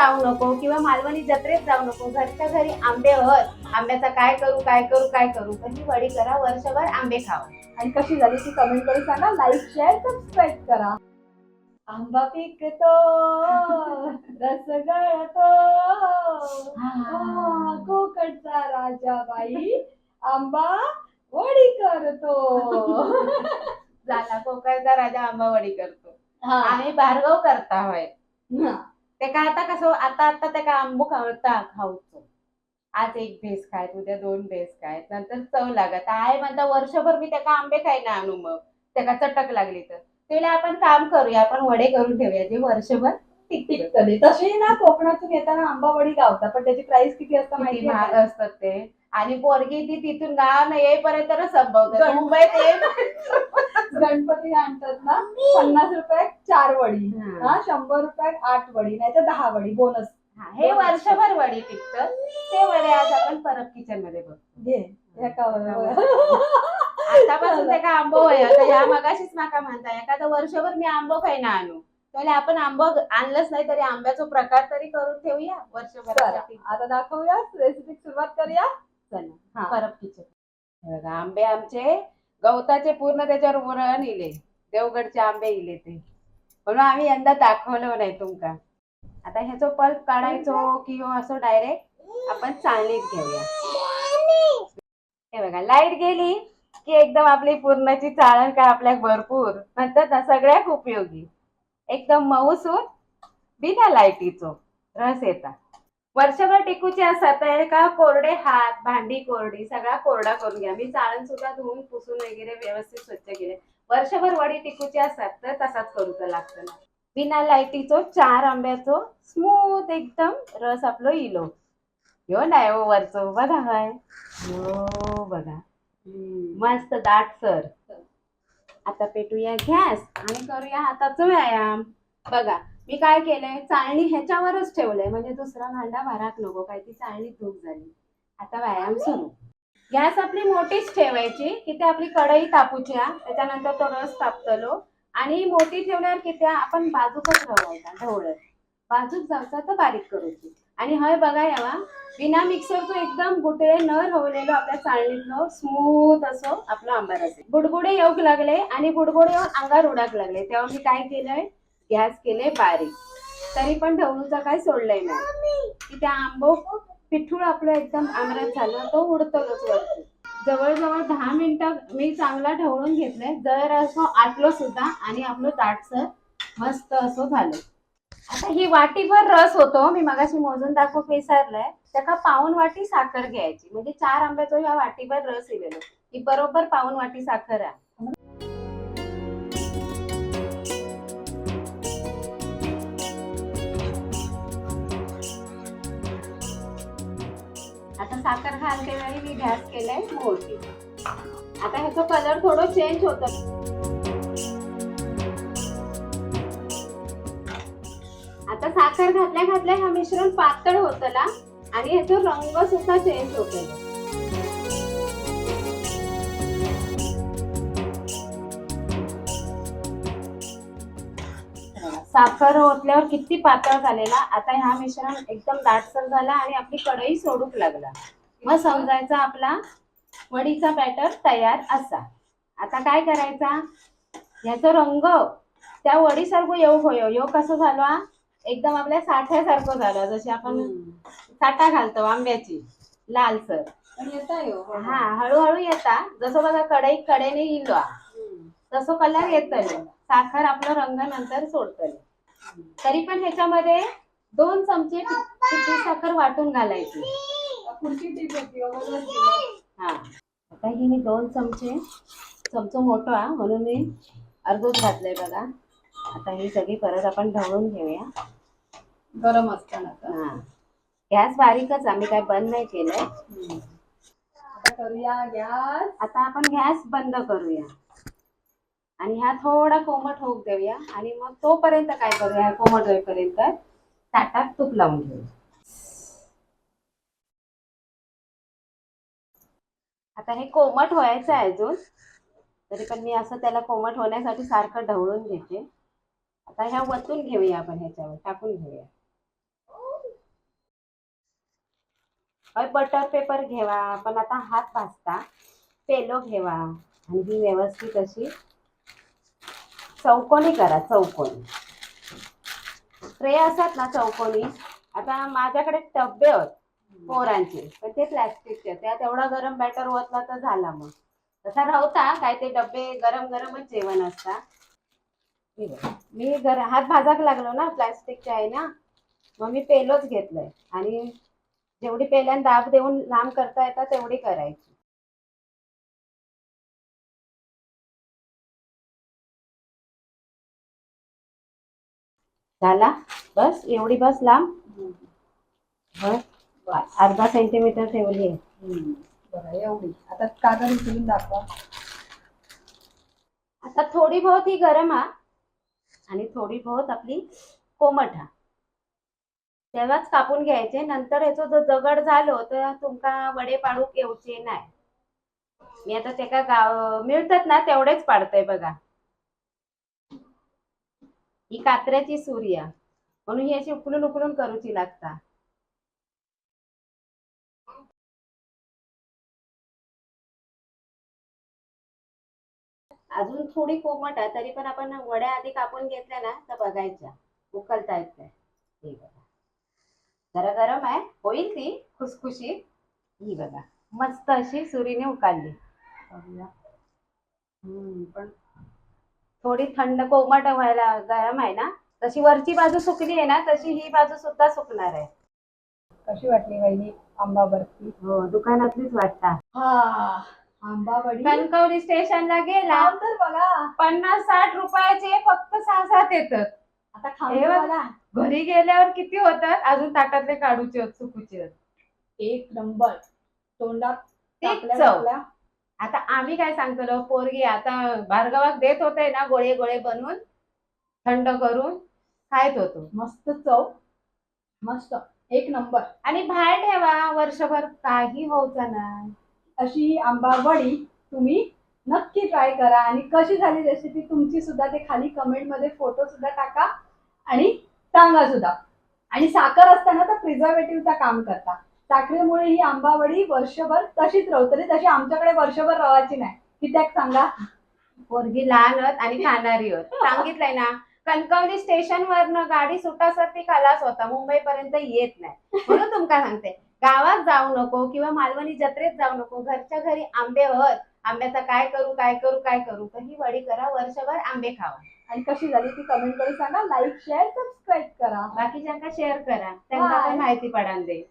जाऊ नको किंवा मालवणी जत्रेत जाऊ नको. घरच्या घरी आंबे हत आंब्याचा काय करू काय करू काय करू? ही वडी करा वर्षभर आंबे खावा. आणि कशी झाली ती कमेंट करून सांगा. लाईक शेअर सबस्क्राईब करा. आंबा पिकतो रस गळतो. कोकणचा राजा बाई. आंबा वडी करतो. झाला कोकणचा राजा आंबा वडी करतो. हा. आणि भार्गव करता होय. हा. ते का आता कसं आता आता ते का आंबो खावता खाऊचो. आज एक भेस खायत उद्या दोन भेस खायत नंतर चव लागत. आहे म्हणता वर्षभर मी त्याका आंबे खायना आणू मग? त्याका चटक लागली तर. त्याला आपण काम करूया आपण वडे करून ठेवूया जे वर्षभर टिकतील. तशी ना कोकणातून येताना आंबा वडी गावता पण त्याची प्राइस किती असतं किती माहिती महाग असतात ते. आणि पोरगी ती तिथून गाव येईपर्यंत गण- मुंबईत ये. गणपती आणतात ना पन्नास रुपयात चार वडी. हा. शंभर रुपयात आठ वडी नाही तर दहा वडी बोनस हा, वर्षभर वडी टिकतं ते वडे आज आपण परत किचनमध्ये बघतो. घे आतापासून ते का आंबो आहे आता ह्या मगाशीच माका म्हणता एखादं वर्षभर मी आंबो खायना आणू. त्याला आपण आंबो आणलंच नाही तरी आंब्याचा प्रकार तरी करून ठेवूया वर्षभरासाठी चला, आता दाखवूया रेसिपी सुरुवात करूया चला. हा. बघा आंबे आमचे गवताचे पूर्ण त्याच्यावर उरण इले. देवगडचे आंबे इले ते. म्हणून आम्ही यंदा दाखवलं नाही तुमका. आता ह्याचं पल्प काढायचो किंवा असं डायरेक्ट आपण चाळणीत घेऊया. हे बघा लाइट गेली की एकदम आपली पूर्णाची चाळण काय आपल्या भरपूर. म्हणतात ना सगळ्यात उपयोगी. एकदम मऊसूत बिना लाईटीचो. रस येता. वर्षभर टिकूचे असतात तर का कोरडे हात भांडी कोरडी सगळा कोरडा करून घ्या. मी चाळण सुद्धा धुवून पुसून वगैरे व्यवस्थित स्वच्छ केले. वर्षभर वडी टिकूचे असतात तर तसाच करूचं लागतं ना. बिना लाईटीचो चार आंब्याचो स्मूथ एकदम रस आपलो इलो. ह्यो नाही हो वरचो बघा हाय. हो बघा. मस्त दाटसर आता पेटूया गॅस आणि करूया हाताचा व्यायाम. बघा मी काय केलंय? चाळणी ह्याच्यावरच ठेवलंय. म्हणजे दुसरा भांडा भरात नको. काय ती चाळणी धूप झाली. आता व्यायाम सुरू. गॅस आपली मोठीच ठेवायची. की ते आपली कढई तापूच्या त्याच्यानंतर तो रस तापतलो. आणि मोठी ठेवल्यावर किती आपण बाजूकच ठेवायचा ढवळत. बाजूक जावचा तर बारीक करूची आणि हय बघा यावा बिना मिक्सरचं एकदम गुटळे न रवलेलो आपल्या चाळणीतलं स्मूथ असं आपलं आंबार असेल बुडबुडे येऊक लागले आणि बुडबुडे येऊन अंगार उडाक लागले. तेव्हा मी काय केलंय? गॅस केले बारीक. तरी पण ढवळूचा काय सोडलंय नाही. त्या आंबो पिठूळ आपलं एकदम आमरस झालं तो उडतलोच वरती. जवळजवळ दहा मिनिटं मी चांगला ढवळून घेतलंय जर असं आटलो सुद्धा आणि आपलं दाटसर मस्त असं झालं. आता ही वाटीभर रस होतो मी मगाशी मोजून दाखवून विसरलंय त्याका पाऊन वाटी साखर घ्यायची म्हणजे चार आंब्याचो ह्या वाटीभर रस इलेलो ही बरोबर पाऊन वाटी साखर आहे. साखर घालते आणि मी गॅस केलाय मोठी आता ह्याचा कलर थोडं चेंज होत. आता साखर घातल्या घातल्या हा मिश्रण पातळ होतला आणि ह्याचा रंग सुद्धा चेंज होतो साखर ओतल्यावर किती पातळ झालेला आता ह्या मिश्रण एकदम दाटसर झाला आणि आपली कढई सोडूक लागला. मग समजायचा आपला वडीचा बॅटर तयार असा. आता काय करायचा? ह्याचा रंग त्या वडीसारखं येऊ होयो. यो कसं झालो? हा? एकदम आपल्या साठ्यासारखं झालं. जशी आपण साठा घालतो आंब्याची लालसर. हा. हळूहळू येता. जसं बघा कढई कडेने इलो हा. तसं कलर येतले साखर आपलं रंग नंतर सोडतले तरी पण ह्याच्यामध्ये दोन चमचे साखर वाटून घालायची. हा आता ही मी दोन चमचे चमचो मोठा हा म्हणून मी अर्धच घातलंय बघा. आता ही सगळी परत आपण ढवळून घेऊया. गरम असताना हा. गॅस बारीकच आम्ही काय बंद नाही केलंय. आता करूया गॅस. आता आपण गॅस बंद करूया. आणि ह्या थोडा कोमट होऊ देऊया. आणि मग तोपर्यंत काय करूया कोमट होईपर्यंत ताटात तूप लावून घेऊया. आता हे कोमट व्हायचं आहे अजून. तरी पण मी असं त्याला कोमट होण्यासाठी सारखं ढवळून घेते. आता ह्या वतून घेऊया आपण ह्याच्यावर टाकून घेऊया. हय बटर पेपर घेवा पण आता हात भाजता. पेलो घेवा आणि ही व्यवस्थित अशी चौकोनी करा चौकोनी. ट्रे असतात ना चौकोनी? आता माझ्याकडे टब्बे होते. पोरांचे. पण ते प्लॅस्टिकचे. त्या तेवढा गरम बॅटर ओतला तर झाला मग. तसा राहता काय ते डब्बे गरम गरमच जेवण असता. मी घर हात भाजाक लागलो ना प्लॅस्टिकच्या आहे ना मग मी पेलोच घेतलंय. आणि जेवढी पेल्यान दाब देऊन लांब करता येतात तेवढी करायची. झाला? बस. एवढी बस लांब? बस. अर्धा सेंटीमीटर ठेवली आहे. बरं एवढी. आता कागद उचलून दाखवा. आता थोडी बहुत ही गरम हा आणि थोडी बहुत आपली कोमट हा. तेव्हाच कापून घ्यायचे नंतर याचो जर दगड झालो तर तुमका वडे पाडूक येऊचे नाही. मी आता ते का गाव मिळतात ना तेवढेच पाडतय बघा. ही कात्र्याची सूर्या म्हणून ही अशी उकलून उकलून करूची लागता. अजून थोडी कोमट आहे तरी पण आपण वड्या आधी कापून घेतल्या ना तर बघायच्या. उकलता येत नाही ही बघा. जरा गरम आहे. होईल ती खुसखुशीत ही बघा. मस्त अशी सुरीने उकाळली पण थोडी थंड कोमट व्हायला गरम आहे ना तशी वरची बाजू सुकली आहे ना तशी ही बाजू सुद्धा सुकणार आहे. कशी वाटली वहिनी आंबा बर्फी हो दुकानातलीच वाटता हा. आंबा वडी कणकवली स्टेशनला गेला. तर बघा. पन्नास साठ रुपयाचे फक्त सहा सात येतात. आता हे बघ. घरी गेल्यावर किती होतात? अजून ताटातले काढूचे होत चुकूचे होत एक नंबर. तोंडात तेच टाकल्या चव. टाकल्या. आता आम्ही काय सांगतो पोरगी आता भार्गवाक देत होते ना गोळे गोळे बनवून थंड करून खायत होतो. मस्त चव. मस्त. एक नंबर. आणि बाहेर ठेवा वर्षभर काही होतं नाही. अशी ही आंबा वडी तुम्ही नक्की ट्राय करा. आणि कशी झाली रेसिपी तुमची सुद्धा ते खाली कमेंटमध्ये फोटो सुद्धा टाका. आणि सांगा सुद्धा. आणि साखर असताना तर प्रिझर्वेटिव्हचा काम करता. साखरेमुळे ही आंबा वडी वर्षभर तशीच तरी तशी आमच्याकडे वर्षभर रवायची नाही. कित्याक सांगा? पोरगी लहान होत आणि खाणारी होत. सांगितलंय ना कणकवली स्टेशन वरनं गाडी सुटासाठी खलास होता. मुंबई पर्यंत येत नाही. म्हणून तुमका सांगते. गावात जाऊ नको किंवा मालवणी जत्रेत जाऊ नको. घरच्या घरी आंबे होत आंब्याचा काय करू काय करू काय करू? तर ही वडी करा वर्षभर आंबे खावा. आणि कशी झाली ती कमेंट करून सांगा. लाईक शेअर सबस्क्राईब करा. बाकीच्यांना शेअर करा. त्यांना. माहिती पडान दे.